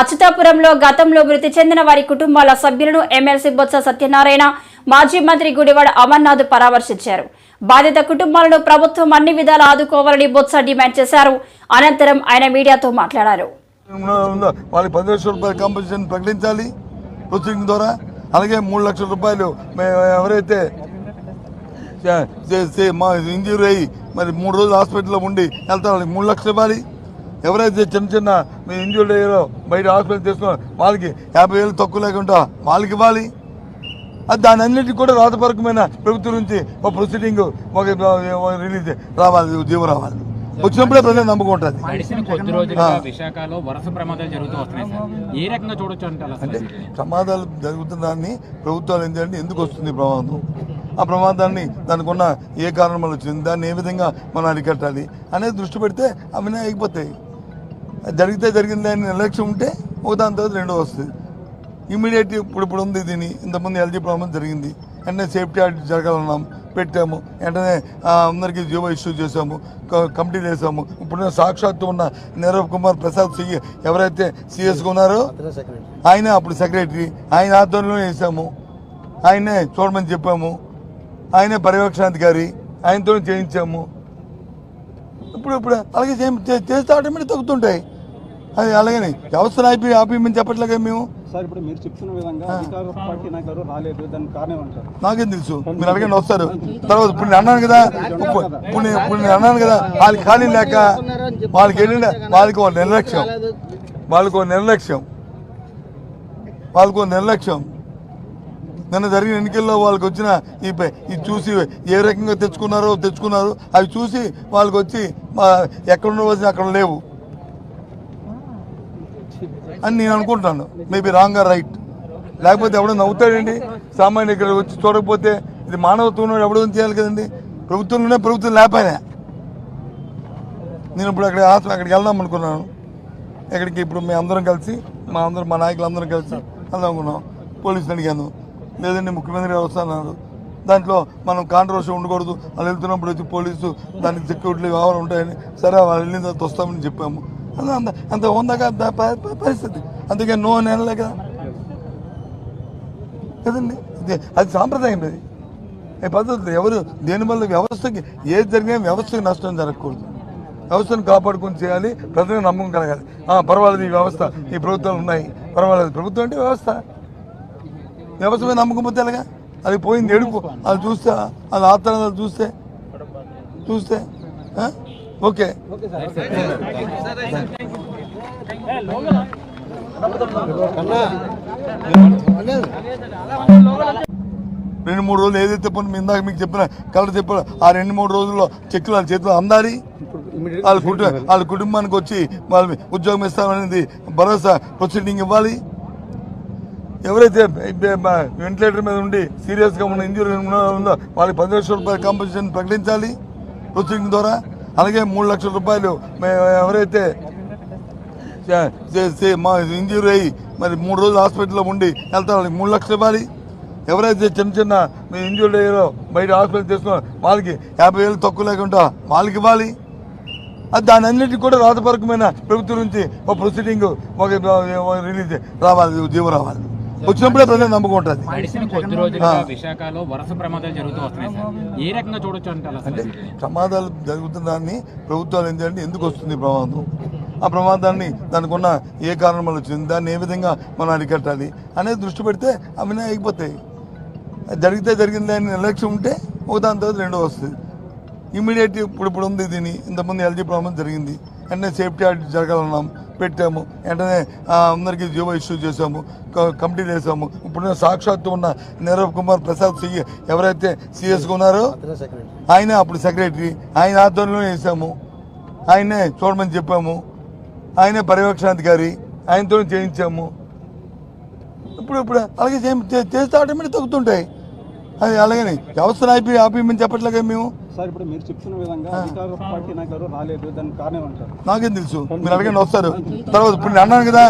అచ్యుతాపురంలో గతంలో మృతి చెందిన వారి కుటుంబాల సభ్యులను ఎమ్మెల్సీ బొత్స సత్యనారాయణ మాజీ మంత్రి గుడివాడ అమర్నాథ్ పరామర్శించారు. బాధిత కుటుంబాలను ప్రభుత్వం అన్ని విధాలు ఆదుకోవాలని బొత్స డిమాండ్ చేశారు. అనంతరం ఆయన మీడియాతో మాట్లాడారు. వాళ్ళకి పది లక్షల ప్రకటించాలి ప్రొసీడింగ్ ద్వారా. అలాగే మూడు లక్షల రూపాయలు ఎవరైతే మా ఇంజూరీ అయ్యి మరి మూడు రోజులు హాస్పిటల్లో ఉండి వెళ్తారు వాళ్ళకి మూడు లక్షలు ఇవ్వాలి. ఎవరైతే చిన్న చిన్న మీ ఇంజూర్డ్ అయ్యారో బయట హాస్పిటల్ తీసుకున్నారో వాళ్ళకి యాభై వేలు తక్కువ లేకుండా వాళ్ళకి ఇవ్వాలి. అది దాని అన్నిటికీ కూడా రాతపరకమైన ప్రభుత్వం నుంచి ఒక ప్రొసీడింగ్ ఒక రిలీజ్ రావాలి జీవో రావాలి. వచ్చినప్పుడే ప్రజలు నమ్మకం ఉంటుంది. గడిచిన కొద్ది రోజులుగా విశాఖలో వరుస ప్రమాదాలు జరుగుతూ వస్తున్నాయి సార్. ఏ రకంగా చూడొచ్చు అంటారు అంటే ప్రమాదాలు జరుగుతున్నాన్ని ప్రభుత్వాలు ఏంటంటే ఎందుకు వస్తుంది ప్రమాదం? ఆ ప్రమాదాన్ని దానికి ఉన్న ఏ కారణం వల్ల వచ్చింది? దాన్ని ఏ విధంగా మనం అరికట్టాలి అనేది దృష్టి పెడితే అవన్నీ అయిపోతాయి. జరిగితే జరిగింది అని నిర్లక్ష్యం ఉంటే ఒక దాని తర్వాత రెండో వస్తుంది. ఇమీడియట్ ఇప్పుడు ఇప్పుడు ఉంది దీని. ఇంతకుముందు ఎల్జీ ప్రమాదం జరిగింది. వెంటనే సేఫ్టీ ఆడిట్ జరగాలన్నాం. పెట్టాము. వెంటనే అందరికీ జీవో ఇష్యూ చేసాము కమిటీ వేసాము ఇప్పుడు సాక్షాత్తు ఉన్న నీరవ్ కుమార్ ప్రసాద్ సి ఎవరైతే సిఎస్గా ఉన్నారో ఆయన అప్పుడు సెక్రటరీ ఆయన ఆధ్వర్యంలో వేసాము. ఆయనే చూడమని చెప్పాము. ఆయనే పర్యవేక్షణాధికారి. ఆయనతో చేయించాము. ఇప్పుడు ఇప్పుడు అలాగే చే- చేస్తే ఆటోమేటిక్ తగ్గుతుంటాయి. అది అలాగని. వ్యవస్థను ఆపి ఆపేయమని చెప్పట్లేగా మేము. సార్ ఇప్పుడు మీరు చెప్తున్న విధంగా అధికార పార్టీ నాయకులు రాలేదు. దానికి కారణం ఏమంటారు? నాకేం తెలుసు? మీరు అడగండి వస్తారు. తర్వాత ఇప్పుడు నేను అన్నాను కదా ఇప్పుడు ఇప్పుడు నేను ఇప్పుడు నేను అన్నాను కదా వాళ్ళకి ఖాళీ లేక వాళ్ళకి ఏంటంటే వాళ్ళకి ఒక నిర్లక్ష్యం. వాళ్ళకి ఒక నిర్లక్ష్యం. వాళ్ళకు నిర్లక్ష్యం. నిన్న జరిగిన ఎన్నికల్లో వాళ్ళకి వచ్చిన ఈ ఇది చూసి ఏ రకంగా తెచ్చుకున్నారో తెచ్చుకున్నారు. అవి చూసి వాళ్ళకి వచ్చి మా ఎక్కడ ఉండవలసిన అక్కడ లేవు. అని నేను అనుకుంటాను. మేబీ రాంగ్ ఆర్ రైట్ లేకపోతే ఎవడో నవ్వుతాడండి. సామాన్య ఇక్కడ వచ్చి చూడకపోతే ఇది మానవత్వం ఎవడో చేయాలి కదండి? ప్రభుత్వంలోనే ప్రభుత్వం లేకపోయినా. నేను ఇప్పుడు అక్కడ హాస్పిటల్ అక్కడికి వెళ్దాం అనుకున్నాను. ఎక్కడికి ఇప్పుడు మేము అందరం కలిసి మా అందరం మా నాయకులు అందరం కలిసి వెళ్దాం అనుకున్నాం. పోలీసులు అడిగాను. లేదండి ముఖ్యమంత్రి గారు వస్తున్నారు. దాంట్లో మనం కాంట్రవర్సీ ఉండకూడదు. వాళ్ళు వెళ్తున్నప్పుడు వచ్చి పోలీసు దానికి సెక్యూరిటీ వ్యవహారం ఉంటాయని సరే వాళ్ళు వెళ్ళిన తర్వాత వస్తామని చెప్పాము. అంత అంత ఉందాక పరిస్థితి. అందుకే నో అని కదా. కదండి ఇది- అది సాంప్రదాయం అది. ఈ పద్ధతి ఎవరు దేనివల్ల వ్యవస్థకి ఏది జరిగినా వ్యవస్థకి నష్టం జరగకూడదు. వ్యవస్థను కాపాడుకుని చేయాలి ప్రజలకు నమ్మకం కలగాలి. పర్వాలేదు ఈ వ్యవస్థ ఈ ప్రభుత్వాలు ఉన్నాయి. పర్వాలేదు ప్రభుత్వం అంటే వ్యవస్థ. వ్యవసాయ నమ్మకపోతే నమ్మకం ఎలాగా? అది పోయింది ఎడుపు అది చూస్తే అది ఆత్మ చూస్తే. చూస్తే. ఓకే. రెండు మూడు రోజులు ఏదైతే పని మీ ఇందాక మీకు చెప్పిన కలర్ చెప్పిన. ఆ రెండు మూడు రోజుల్లో చెక్కులు వాళ్ళ చేతిలో అందాలి వాళ్ళ కుటుంబ వాళ్ళ కుటుంబానికి వచ్చి వాళ్ళ ఉద్యోగం ఇస్తామనేది భరోసా ప్రొసీడింగ్ ఇవ్వాలి. ఎవరైతే వెంటిలేటర్ మీద ఉండి సీరియస్గా ఉన్న ఇంజురీ ఉందో వాళ్ళకి పది లక్షల రూపాయలు కాంపెన్సేషన్ ప్రకటించాలి ప్రొసీడింగ్ ద్వారా. అలాగే మూడు లక్షల రూపాయలు ఎవరైతే మా ఇంజూరీ అయ్యి మరి మూడు రోజులు హాస్పిటల్లో ఉండి వెళ్తారు వాళ్ళకి మూడు లక్షలు ఇవ్వాలి. ఎవరైతే చిన్న చిన్న మీ ఇంజూర్డ్ అయ్యారో బయట హాస్పిటల్ తీసుకున్న వాళ్ళకి యాభై వేలు తక్కువ లేకుండా వాళ్ళకి ఇవ్వాలి. అది దాని అన్నింటికి కూడా రాతపరకమైన ప్రభుత్వం నుంచి ఒక ప్రొసీడింగ్ ఒక రిలీజ్ రావాలి జీవం రావాలి. వచ్చినప్పుడే ప్రజలు నమ్మకం ఉంటుంది గడిచిన కొద్ది రోజులుగా విశాఖలో వరుస ప్రమాదాలు జరుగుతూ వస్తున్నాయి సార్. ఏ రకంగా చూడొచ్చు అంటే ప్రమాదాలు జరుగుతున్నాన్ని ప్రభుత్వాలు ఏంటంటే ఎందుకు వస్తుంది ప్రమాదం? ఆ ప్రమాదాన్ని దానికి ఉన్న ఏ కారణం వల్ల వచ్చింది? దాన్ని ఏ విధంగా మనం అరికట్టాలి అనేది దృష్టి పెడితే అవన్నీ అయిపోతాయి. అది జరిగితే జరిగింది అని నిర్లక్ష్యం ఉంటే ఒక దాని తర్వాత రెండో వస్తుంది. ఇమీడియట్ ఇప్పుడు ఇప్పుడు ఉంది దీని. ఇంతకుముందు ఎల్జీ ప్రమాదం జరిగింది. వెంటనే సేఫ్టీ ఆడిట్ జరగాలన్నాం. పెట్టాము. వెంటనే అందరికీ జీవో ఇష్యూ చేసాము క- కమిటీ వేసాము ఇప్పుడు సాక్షాత్తు ఉన్న నీరవ్ కుమార్ ప్రసాద్ సి ఎవరైతే సిఎస్గా ఉన్నారో ఆయనే అప్పుడు సెక్రటరీ ఆయన ఆధ్వర్యంలో వేసాము ఆయనే చూడమని చెప్పాము. ఆయనే పర్యవేక్షణాధికారి ఆయనతో చేయించాము. ఇప్పుడు ఇప్పుడు అలాగే చేస్తే ఆటోమేటిక్ తగ్గుతుంటాయి. అది అలాగని. వ్యవస్థను ఆపి ఆపేయమని చెప్పట్లేగా మేము? సార్ ఇప్పుడు మీరు చెప్తున్న విధంగా అధికార పార్టీ నాయకులు రాలేదు దానికి కారణం ఏమంటారు? నాకేం తెలుసు. మీరు అడగండి వస్తారు. తర్వాత ఇప్పుడు నేను అన్నాను కదా.